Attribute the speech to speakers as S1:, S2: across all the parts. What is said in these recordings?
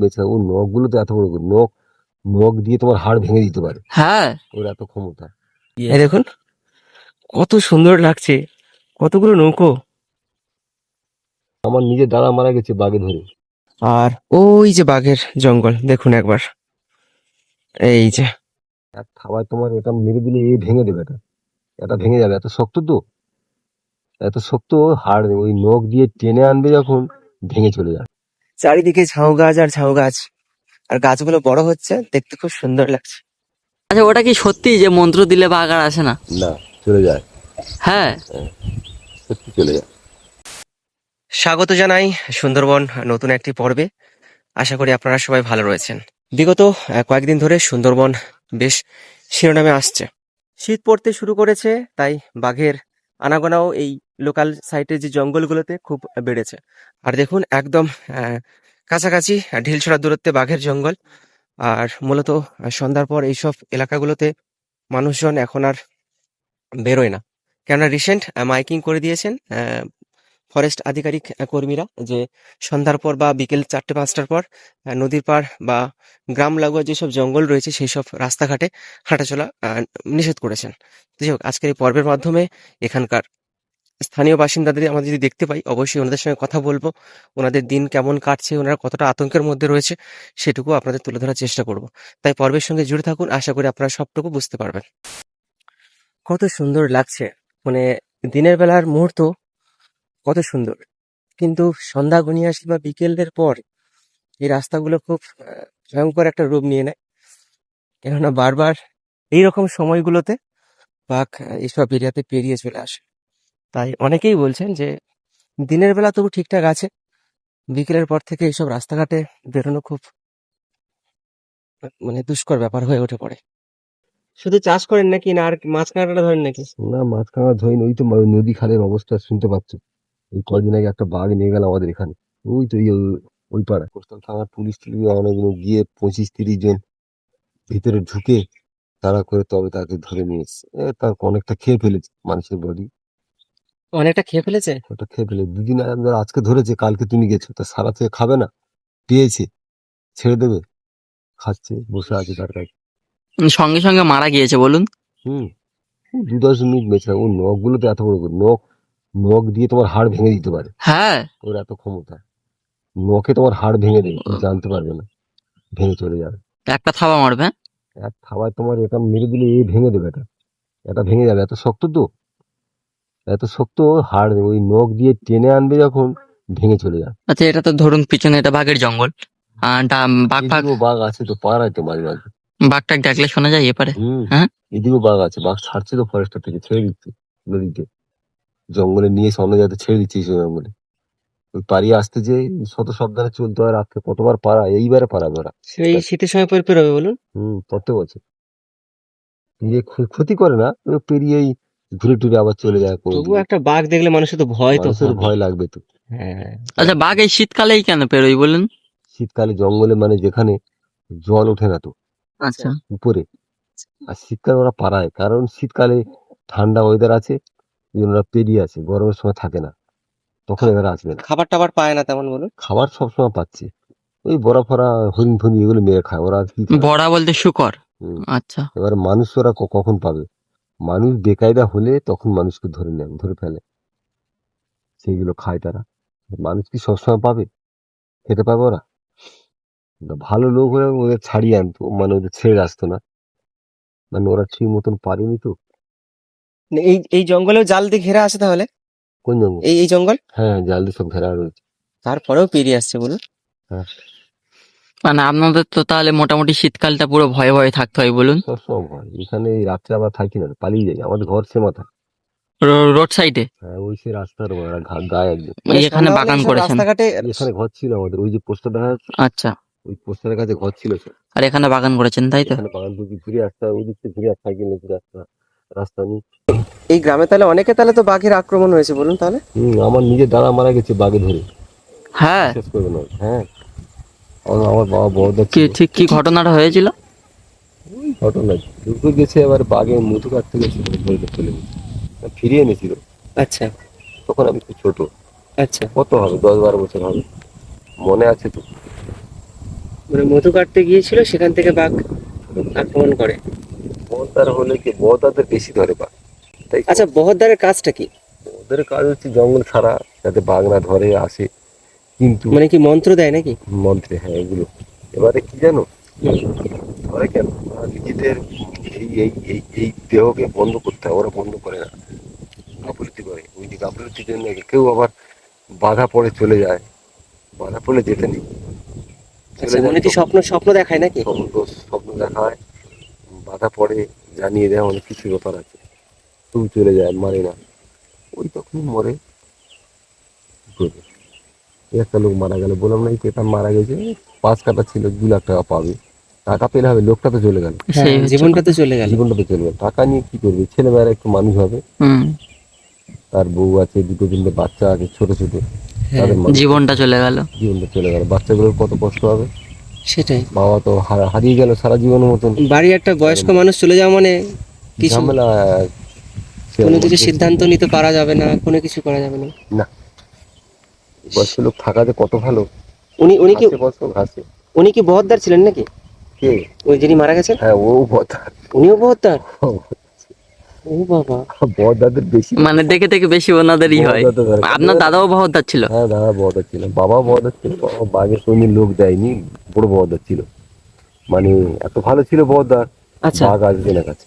S1: বেছাড়া ওর নখগুলো তো এত বড়। নখ নখ দিয়ে তোমার হাড় ভেঙে দিতে পারে।
S2: হ্যাঁ।
S1: ওর এত ক্ষমতা।
S3: এই দেখুন কত সুন্দর লাগছে কতগুলো নৌকো।
S1: আমার নিজের দাদা মারা গেছে বাগে ধরে।
S3: আর ওই যে বাঘের জঙ্গল দেখুন একবার। এই যে।
S1: এক থাবায় তোমার এটা মেরে দিলে এ ভেঙে দেবে এটা। এটা ভেঙে যাবে এত শক্ত তো। এত শক্ত হাড় ওই নখ দিয়ে টেনে আনবে যখন ভেঙে চলে যাবে।
S3: চারিদিকে ঝাউ গাছ আর ঝাউ গাছ। আর গাছগুলো বড় হচ্ছে দেখতে খুব সুন্দর লাগছে।
S2: আচ্ছা ওটা কি সত্যি যে মন্ত্র দিলে বাঘ আর আসে না?
S1: না চলে যায়।
S2: হ্যাঁ।
S1: সত্যি চলে যায়।
S3: স্বাগত জানাই সুন্দরবন নতুন একটি পর্বে। আশা করি আপনারা সবাই ভালো রয়েছেন। বিগত কয়েকদিন ধরে সুন্দরবন বেশ শিরোনামে আসছে। শীত পড়তে শুরু করেছে তাই বাঘের আনাগোনাও এই লোকাল সাইটের যে জঙ্গলগুলোতে খুব বেড়েছে। আর দেখুন, একদম কাছাকাছি ঢিলছড়া দূরত্বে বাঘের জঙ্গল। আর মূলত সন্ধ্যার পর এইসব এলাকাগুলোতে মানুষজন এখন আর বেরোয় না। কেননা রিসেন্ট মাইকিং করে দিয়েছেন ফরেস্ট আধিকারিক কর্মীরা যে সন্ধ্যার পর বা বিকেল চারটে, পাঁচটার পর নদীর পার বা গ্রাম লাগোয়া যেসব জঙ্গল রয়েছে সেই সব রাস্তাঘাটে হাঁটাচলা নিষেধ করেছেন। যাই হোক, আজকের এই পর্বের মাধ্যমে এখানকার স্থানীয় বাসিন্দাদের আমরা যদি দেখতে পাই, অবশ্যই ওনাদের সঙ্গে কথা বলব। ওনাদের দিন কেমন কাটছে, ওনারা কতটা আতঙ্কের মধ্যে রয়েছে, সেটুকু আপনাদের তুলে ধরার চেষ্টা করব। তাই পর্বের সঙ্গে জুড়ে থাকুন, আশা করি আপনারা সবটুকু বুঝতে পারবেন। কত সুন্দর লাগছে মানে দিনের বেলার মুহূর্ত কত সুন্দর। কিন্তু সন্ধ্যা ঘনিয়ে আসলে বা বিকেলের পর, এই রাস্তাগুলো খুব ভয়ঙ্কর একটা রূপ নিয়ে নেয়। কেননা বারবার এইরকম সময়গুলোতে বাঘ এইসব এরিয়াতে পেরিয়ে চলে আসে। তাই অনেকেই বলছেন যে দিনের বেলা তবু ঠিকঠাক আছে। বিকেলের পর থেকে এইসব রাস্তাঘাটে বেরোনো খুব মানে দুষ্কর ব্যাপার হয়ে উঠে পড়ে। শুধু চাষ করেন নাকি না আর মাছ কাঁকড়া ধরেন নাকি?
S1: না মাঝখানে ধরেন, ওই তো নদী খালের অবস্থা শুনতে পাচ্ছ। এই কদিন আগে একটা বাঘ নিয়ে গেল আমাদের এখানে। ওই তো ওই- পাড়া কোস্টাল থানার পুলিশ টুলিশ অনেকগুলো গিয়ে পঁচিশ তিরিশ জন ভিতরে ঢুকে তারা করে তবে তাকে ধরে নিয়ে এসছে। তার অনেকটা খেয়ে ফেলেছে মানুষের বডি।
S3: অনেকটা খেয়ে ফেলেছে?
S1: ওটা খেয়ে ফেলে। দুদিন আগে আজকে ধরেছে কালকে তুমি গেছো তা সারা থেকে খাবে না? পেয়েছে ছেড়ে দেবে? খাচ্ছে বসে আছে তার কাছে।
S2: সঙ্গে সঙ্গে মারা গিয়েছে বলুন।
S1: হুম। দু দশ মিনিট বেঁচে। ওর নখগুলো তো এত বড়। নখ নখ দিয়ে তোমার হাড় ভেঙে দিতে পারে।
S2: হ্যাঁ।
S1: ওর এত ক্ষমতা। নখে তোমার হাড় ভেঙে দেবে তুমি জানতে পারবে না। ভেঙে চলে যাবে।
S2: একটা থাবা মারবে হ্যাঁ?
S1: এক থাবায় তোমার এটা মেরে দিলে এ ভেঙে দেবে এটা। এটা ভেঙে যাবে। এত শক্ত তো? এত শক্ত হাড় ওই নখ দিয়ে টেনে আনবে যখন ভেঙে চলে যাবে।
S2: আচ্ছা এটা তো ধরুন পিছনে এটা বাঘের জঙ্গল। আর ডা- বাঘ
S1: এদিকেও বাঘ আছে তো পাড়ায় তো মাঝে মাঝে।
S2: বাঘ টাক ডাকলে শোনা যায় এপারে?
S1: হুম।
S2: হ্যাঁ?
S1: এদিকেও বাঘ আছে। বাঘ ছাড়ছে তো ফরেস্টার থেকে ছেড়ে দিচ্ছে নদীতে। জঙ্গলে নিয়ে এসে অন্য জায়গাতে ছেড়ে দিচ্ছে এই জঙ্গলে। ওই পাড়িয়ে আসতে যে শত সাবধানে চলতে হয় রাত্রে কতবার পাড়া? এইবারে পাড়াবে ওরা
S3: সেই শীতের সময় পর পেরোবে বলুন।
S1: হুম প্রত্যেক বছর। ক্ষ- ক্ষতি করে না ও পেরিয়েই ঘুরে টুরে আবার চলে যায়
S3: তবু একটা বাঘ দেখলে মানুষের তো ভয় তো
S1: ভয় লাগবে তো।
S3: হ্যাঁ।
S2: আচ্ছা বাঘ এই শীতকালেই কেন পেরোই বলুন?
S1: শীতকালে জঙ্গলে মানে যেখানে জল ওঠে না তো
S2: আচ্ছা।
S1: উপরে। আর শীতকালে ওরা পাড়ায় কারণ শীতকালে ঠান্ডা ওয়েদার আছে ওরা পেরিয়ে আছে গরমের সময় থাকে না। তখন এরা আসবে না।
S3: খাবার টাবার পায় না তেমন বলুন?
S1: খাবার সবসময় পাচ্ছে। ওই বড়া ফড়া হরিণ ফরিণ এগুলো মেরে খায় ওরা
S2: বড়া বলতে শুকর। আচ্ছা।
S1: এবার মানুষ ওরা কখন পাবে? মানুষ বেকায়দা হলে তখন মানুষকে ধরে নেয় ধরে ফেলে। সেইগুলো খায় তারা। মানুষ কি সবসময় পাবে? খেতে পাবে ওরা? ভালো লোক হলে ওদের ছাড়িয়ে আনতো মানে ওদের ছেড়ে আসতো না। মানে ওরা ঠিক মতন পারেনি তো।
S3: এই এই জঙ্গলেও জাল দিয়ে ঘেরা আছে তাহলে?
S1: কোন জঙ্গল?
S3: এই এই জঙ্গল?
S1: হ্যাঁ জাল দিয়ে সব ঘেরা রয়েছে।
S3: তারপরেও পেরিয়ে আসছে বলুন।
S2: মানে আপনাদের তো তাহলে মোটামুটি শীতকালটা পুরো ভয়ে ভয়ে থাকতে হয় বলুন।
S1: সবসময় ভয় এখানে এই রাত্রে আবার থাকি না পালিয়ে যাই। আমাদের ঘর সে মাথা।
S2: রোড সাইডে?
S1: হ্যাঁ ওই সে রাস্তার ঘা- গায়ে একদম।
S3: মানে
S2: এখানে বাগান করেছেন?
S3: রাস্তাঘাটে
S1: এখানে ঘর ছিল আমাদের ওই যে পোস্টার দেখা যাচ্ছে?
S2: আচ্ছা।
S1: ওই পোস্টারের কাছে ঘর ছিল।
S2: আর এখানে বাগান করেছেন তাই তো?
S1: এখানে বাগান থেকে ঘুরে আসতে হয়, ওই দিক থেকে ঘুরে সাইকেল নিয়ে ঘুরে আসতে হয়। রাস্তা নেই।
S3: এই গ্রামে তাহলে অনেকে তাহলে তো বাঘের আক্রমণ হয়েছে বলুন তাহলে।
S1: হম আমার নিজের দাদা মারা গেছে বাগে ধরে।
S2: হ্যাঁ।
S1: শেষ করবে না। হ্যাঁ। আমার আমার বাবা বড়দা
S2: কি ঠিক কি ঘটনাটা হয়েছিল?
S1: ওই ঘটনা দুটো গেছে এবার বাগে মুথু কাটতে গেছিল ধরে চলে গেছে ফিরিয়ে এনেছিল।
S3: আচ্ছা।
S1: তখন আমি খুব ছোট।
S3: আচ্ছা।
S1: কত হবে? দশ বারো বছর হবে। মনে আছে তো?
S3: মানে মধু কাটতে গিয়েছিল সেখান থেকে বাঘ আক্রমণ করে।
S1: বহদ্দার হলে কি? বহদ্দারদের বেশি ধরে বাঘ। তাই
S3: আচ্ছা বহদ্দারের কাজটা কি?
S1: ওদের কাজ হচ্ছে জঙ্গল ছাড়া যাতে বাঘ না ধরে আসে। কিন্তু
S3: মানে কি মন্ত্র দেয় নাকি?
S1: মন্ত্রে হ্যাঁ এগুলো। এবারে কি জানো? ধরে কেন? ওরা নিজেদের এই এই এই এই দেহকে বন্ধ করতে হয় ওরা বন্ধ করে না। গাফলতি করে। ওই যে গাফলতির জন্য কেউ আবার বাধা পড়ে চলে যায়। বাধা পড়লে যেতে নেই।
S3: আচ্ছা মানে কি স্বপ্ন স্বপ্ন দেখায় নাকি?
S1: স্বপ্ন স্বপ্ন দেখা হয় বাধা পড়ে জানিয়ে দেয় অনেক কিছু ব্যাপার আছে। তবু চলে যায় মারে না। ওই তখন মরে। করবে? এই একটা লোক মারা গেল। বললাম না এই মারা গেছে। পাঁচ কাটা ছিল দু লাখ টাকা পাবে। টাকা পেলে হবে লোকটা তো চলে গেল।
S3: হ্যাঁ, জীবনটা তো চলে গেল।
S1: জীবনটা তো চলে গেল। টাকা নিয়ে কি করবে? ছেলেমেয়েরা একটু মানুষ হবে। তার বউ আছে দুটো তিনটে বাচ্চা আছে ছোট ছোট।
S3: হ্যাঁ,
S2: জীবনটা চলে গেল।
S1: জীবনটা চলে গেল। বাচ্চাগুলোর কত কষ্ট হবে?
S3: সেটাই।
S1: বাবা তো হারিয়ে গেল সারা জীবনের মতন।
S3: বাড়ি একটা বয়স্ক মানুষ চলে যাওয়া মানে কিছু
S1: ঝামেলা
S3: কোনো কিছু সিদ্ধান্ত নিতে পারা যাবে না কোনো কিছু করা যাবে না।
S1: না। বয়স্ক লোক থাকাতে কত ভালো।
S3: উনি উনি কি
S1: ঘাসে ঘাসে
S3: উনি কি বহদ্দার ছিলেন নাকি?
S1: কে?
S3: ওই যিনি মারা গেছেন?
S1: হ্যাঁ ও বদা
S3: উনিও বহদ্দার? ও বাবা।
S1: বদাদের বেশি
S2: মানে দেখে দেখে বেশি ওনাদেরই হয়। আপনার দাদাও বহদ্দার ছিল?
S1: হ্যাঁ দাদা বদা ছিল। বাবা বদা ছিল বাবা বাঘের সঙ্গে লোক দেয়নি বড় বহদ্দার ছিল। মানে এত ভালো ছিল বহদ্দার
S3: আচ্ছা।
S1: বাঘ আসবে না কাছে।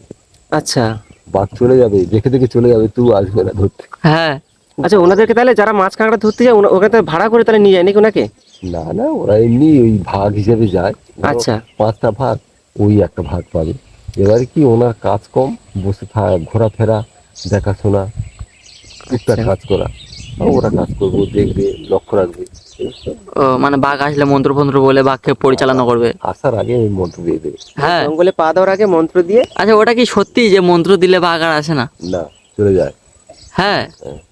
S3: আচ্ছা।
S1: বাঘ চলে যাবে দেখে দেখে চলে যাবে তুই আসবে না ধরতে।
S2: হ্যাঁ।
S3: আচ্ছা ওনাদেরকে তাহলে যারা মাছ কাঁকড়া ধরতে যায় ওখানে তাহলে ভাড়া করে তাহলে নিয়ে যায় নাকি ওনাকে?
S1: না না ওরা এমনি ওই ভাগ হিসেবে যায়।
S3: আচ্ছা।
S1: পাঁচটা ভাগ ওই একটা ভাগ পাবে। এবারে কি ওনার কাজ কম? বসে থাকা ঘোরাফেরা দেখাশোনা টুকটাক
S3: আচ্ছা।
S1: কাজ করা। ওরা কাজ করবে দেখবে লক্ষ্য রাখবে।
S2: মানে বাঘ আসলে মন্ত্র ফন্ত্র বলে বাঘকে পরিচালনা করবে।
S1: আসার আগে ওই মন্ত্র দিয়ে দেবে।
S2: হ্যাঁ।
S3: জঙ্গলে পা দেওয়ার আগে মন্ত্র দিয়ে
S2: আচ্ছা ওটা কি সত্যি যে মন্ত্র দিলে বাঘ আর আসে না?
S1: না চলে যায়।
S2: হ্যাঁ।
S1: সত্যি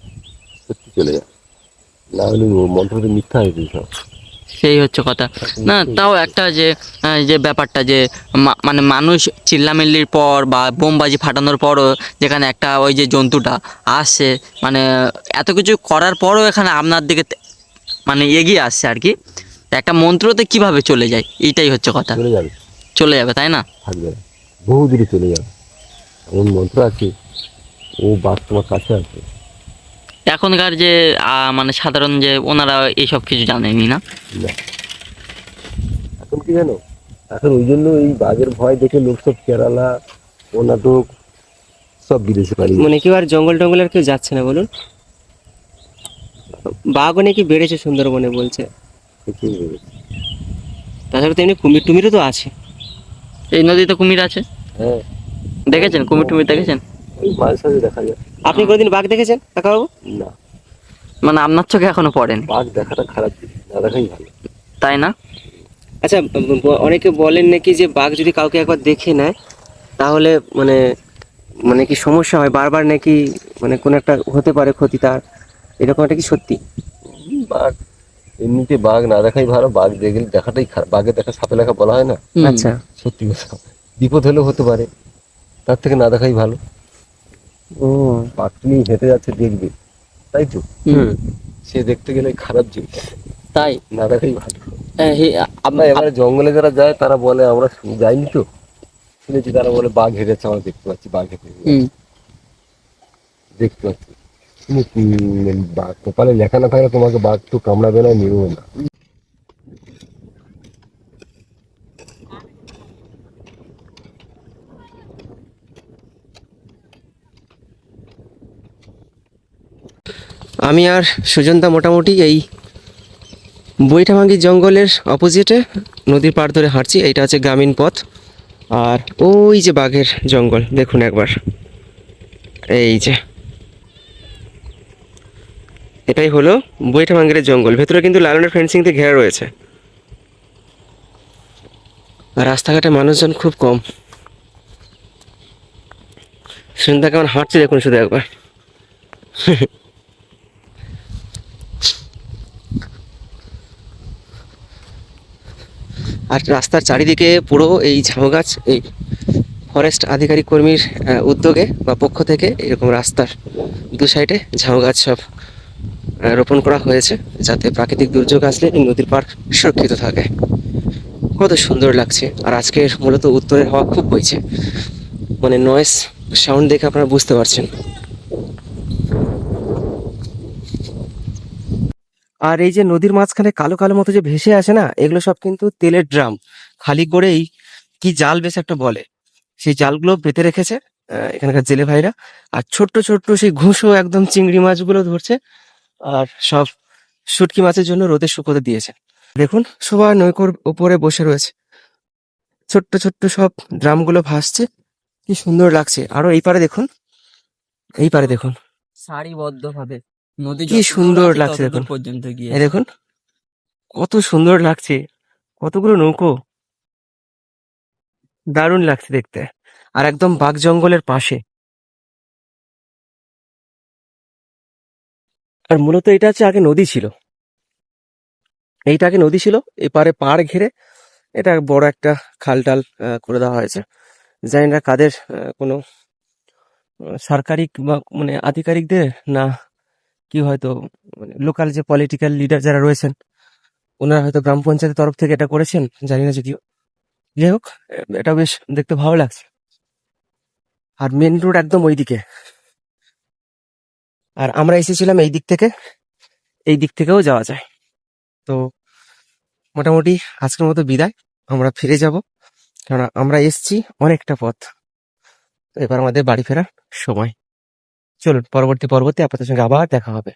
S1: চলে যায়। না হলে ও মিথ্যা হয়েছে সব।
S2: সেই হচ্ছে কথা। না তাও একটা যে যে ব্যাপারটা যে মানে মানুষ চিল্লামিল্লির পর বা বোমবাজি ফাটানোর পরও যেখানে একটা ওই যে জন্তুটা আসছে মানে এত কিছু করার পরও এখানে আপনার দিকে মানে এগিয়ে আসছে আর কি। একটা মন্ত্রতে কীভাবে চলে যায় এইটাই হচ্ছে কথা।
S1: চলে যাবে।
S2: চলে যাবে তাই না?
S1: থাকবে বহু দূরে চলে যাবে। এমন মন্ত্র আছে ও বাঘ তোমার কাছে আছে।
S2: এখনকার যে আহ, মানে সাধারণ যে ওনারা এইসব কিছু জানেনি না।
S1: এখন কি জানো? এখন ওই জন্য এই বাঘের ভয় দেখে লোক সব কেরালা কর্ণাটক সব বিদেশে পালিয়ে
S3: মানে কেউ আর জঙ্গল টঙ্গল আর কেউ যাচ্ছে না বলুন। বাঘও নাকি বেড়েছে সুন্দরবনে বলছে। তাছাড়া তো এমনি কুমির টুমিরও তো আছে।
S2: এই নদীতে কুমির আছে?
S1: হ্যাঁ।
S2: দেখেছেন? কুমির টুমির দেখেছেন?
S1: মাঝে সাঝে দেখা যায়।
S3: আপনি কোনোদিন বাঘ দেখেছেন কাকাবাবু
S1: না।
S2: মানে আপনার চোখে এখনও পড়েনি?
S1: বাঘ দেখাটা খারাপ না দেখাই ভালো।
S2: তাই না?
S3: আচ্ছা অনেকে বলেন নাকি যে বাঘ যদি কাউকে একবার দেখে নেয় তাহলে মানে মানে কি সমস্যা হয়? বারবার নাকি মানে কোনো একটা হতে পারে ক্ষতি তার? এরকম একটা কি সত্যি?
S1: বাঘ এমনিতে বাঘ না দেখাই ভালো বাঘ দেখলে দেখাটাই খারাপ। বাঘের দেখা সাপে লেখা বলা হয় না?
S3: আচ্ছা।
S1: সত্যি কথা। বিপদ হলেও হতে পারে। তার থেকে না দেখাই ভালো। তুমি হেঁটে যাচ্ছে দেখবে। তাই তো? সে দেখতে গেলে খারাপ জিনিস।
S2: তাই?
S1: না দেখাই ভালো।
S2: হ্যাঁ, আপ-
S1: এবারে জঙ্গলে যারা যায় তারা বলে আমরা যাইনি তো? শুনেছি তারা বলে বাঘ হেঁটেছে আমরা দেখতে পাচ্ছি বাঘ হেঁটে
S2: হুম।
S1: দেখতে পাচ্ছি। বাঘ কপালে লেখা না থাকলে তোমাকে বাঘ তো কামড়াবে না নিরবে না।
S3: আমি আর সুজনদা মোটামুটি এই বৈঠামাঙ্গি জঙ্গলের অপোজিটে নদীর পাড় ধরে হাঁটছি। এইটা হচ্ছে গ্রামীণ পথ। আর ওই যে বাঘের জঙ্গল, দেখুন একবার। এই যে। এটাই হলো বৈঠামাঙ্গের জঙ্গল। ভেতরে কিন্তু লালনের ফেন্সিং দিয়ে ঘেরা রয়েছে। রাস্তাঘাটে মানুষজন খুব কম। সুন্দর কেমন হাঁটছে দেখুন শুধু একবার। আর রাস্তার চারিদিকে পুরো এই ঝাউ গাছ, এই ফরেস্ট আধিকারিক কর্মীর উদ্যোগে বা পক্ষ থেকে এরকম রাস্তার দু সাইডে ঝাউ গাছ সব রোপণ করা হয়েছে যাতে প্রাকৃতিক দুর্যোগ আসলে এই নদীর পাড় সুরক্ষিত থাকে। কত সুন্দর লাগছে। আর আজকে মূলত উত্তরের হাওয়া খুব বইছে। মানে নয়েস সাউন্ড দেখে আপনারা বুঝতে পারছেন। আর এই যে নদীর মাঝখানে কালো কালো মতো যে ভেসে আসে না, এগুলো সব কিন্তু তেলের ড্রাম। খালি করেই কি জাল বেশ একটা বলে। সেই জালগুলো পেতে রেখেছে এখানকার জেলে ভাইরা। আর ছোট্ট ছোট্ট সেই ঘুষো একদম চিংড়ি মাছগুলো ধরছে, আর সব শুটকি মাছের জন্য রোদে শুকোতে দিয়েছে। দেখুন সবাই নৌকোর উপরে বসে রয়েছে। ছোট্ট ছোট্ট সব ড্রামগুলো ভাসছে। কি সুন্দর লাগছে। আরও এই পারে দেখুন। এই পারে দেখুন।
S2: সারিবদ্ধ ভাবে নদী
S3: কি সুন্দর লাগছে দেখুন।
S2: পর্যন্ত গিয়ে
S3: এই দেখুন কত সুন্দর লাগছে কতগুলো নৌকো। দারুণ লাগছে দেখতে আর একদম বাঘ জঙ্গলের পাশে। আর মূলত এটা হচ্ছে আগে নদী ছিল। এইটা আগে নদী ছিল এপারে পাড় ঘিরে এটা বড় একটা খাল টাল করে দেওয়া হয়েছে। জানি না কাদের কোনো আহ, সরকারি বা মানে আধিকারিকদের না কি হয়তো মানে লোকাল যে পলিটিক্যাল লিডার যারা রয়েছেন, ওনারা হয়তো গ্রাম পঞ্চায়েতের তরফ থেকে এটা করেছেন, জানি না যদিও। যাই হোক, এটা বেশ দেখতে ভালো লাগছে। আর মেন রোড একদম ওইদিকে। আর আমরা এসেছিলাম এই দিক থেকে, এই দিক থেকেও যাওয়া যায়। তো মোটামুটি আজকের মতো বিদায়, আমরা ফিরে যাব। কারণ আমরা এসছি অনেকটা পথ। এবার আমাদের বাড়ি ফেরার সময়। চলুন পরবর্তী পর্বতে আপনাদের সঙ্গে আবার দেখা হবে।